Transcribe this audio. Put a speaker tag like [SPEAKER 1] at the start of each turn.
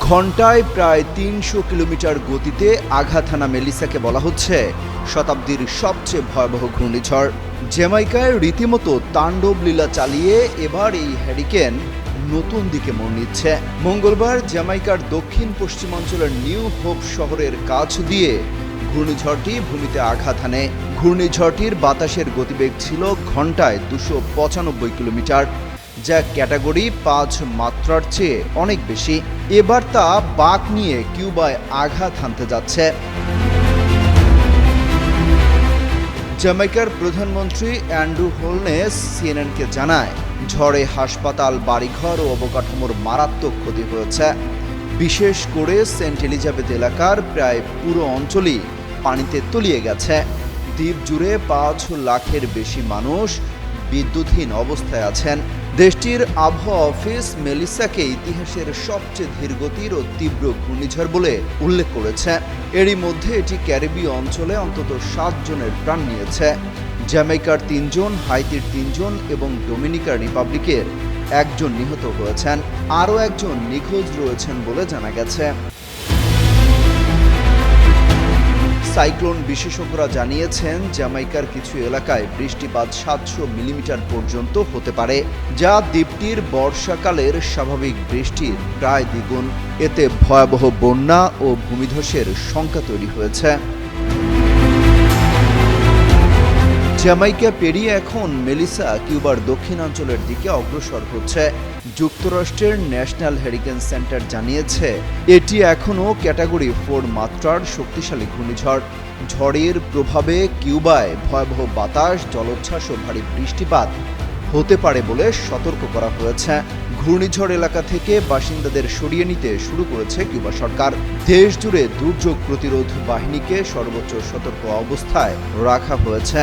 [SPEAKER 1] ঘন্টায় প্রায় তিনশো কিলোমিটার গতিতে আঘাত হানা মেলিসাকে বলা হচ্ছে। শতাব্দীর সবচেয়ে ভয়াবহ ঘূর্ণিঝড়। জ্যামাইকায় রীতিমতো তাণ্ডব লীলা চালিয়ে এবার এই হ্যারিকেন নতুন দিকে মোড় নিচ্ছে। মঙ্গলবার জ্যামাইকার দক্ষিণ পশ্চিমাঞ্চলের নিউ হোপ শহরের কাছ দিয়ে ঘূর্ণিঝড়টি ভূমিতে আঘাত হানে। ঘূর্ণিঝড়টির বাতাসের গতিবেগ ছিল ঘন্টায় দুশো পঁচানব্বই কিলোমিটার। যা ক্যাটাগরি পাঁচ মাত্রার চেয়ে অনেক বেশি। এবার তা বাক নিয়ে কিউবায় আঘাত হানতে যাচ্ছে। জ্যামাইকার প্রধানমন্ত্রী অ্যান্ড্রু হোলনেস সিএনএনকে জানায়, ঝড়ে হাসপাতাল, বাড়িঘর ও অবকাঠামোর মারাত্মক ক্ষতি হয়েছে। বিশেষ করে সেন্ট এলিজাবেথ এলাকার প্রায় পুরো অঞ্চলই পানিতে তলিয়ে গেছে। দ্বীপ জুড়ে পাঁচ লাখের বেশি মানুষ বিদ্যুৎহীন অবস্থায় আছেন। দেশটির আবহাওয়া অফিস মেলিসাকে ইতিহাসের সবচেয়ে ধীরগতির ও তীব্র ঘূর্ণিঝড় বলে উল্লেখ করেছে। এরই মধ্যে এটি ক্যারিবীয় অঞ্চলে অন্তত সাত জনের প্রাণ নিয়েছে। জ্যামাইকার তিনজন, হাইতির তিনজন এবং ডোমিনিকা রিপাবলিকের একজন নিহত হয়েছেন। আরও একজন নিখোঁজ রয়েছেন বলে জানা গেছে। সাইক্লোন বিশেষজ্ঞরা জানিয়েছেন, জ্যামাইকার কিছু এলাকায় বৃষ্টিপাত সাতশো মিলিমিটার পর্যন্ত হতে পারে, যা দ্বীপটির বর্ষাকালের স্বাভাবিক বৃষ্টির প্রায় দ্বিগুণ। এতে ভয়াবহ বন্যা ও ভূমিধসের শঙ্কা তৈরি হয়েছে। জ্যামাইকা পেরিয়ে এখন মেলিসা কিউবার দক্ষিণাঞ্চলের দিকে অগ্রসর হচ্ছে। যুক্তরাষ্ট্রের ন্যাশনাল হ্যারিকেন সেন্টার জানিয়েছে, এটি এখনও ক্যাটাগরি ফোর মাত্রার শক্তিশালী ঘূর্ণিঝড়। ঝড়ের প্রভাবে কিউবায় ভয়াবহ বাতাস, জলোচ্ছ্বাস ও ভারী বৃষ্টিপাত হতে পারে বলে সতর্ক করা হয়েছে। ঘূর্ণিঝড় এলাকা থেকে বাসিন্দাদের সরিয়ে নিতে শুরু করেছে কিউবা সরকার। দেশ জুড়ে দুর্যোগ প্রতিরোধ বাহিনীকে সর্বোচ্চ সতর্ক অবস্থায় রাখা হয়েছে।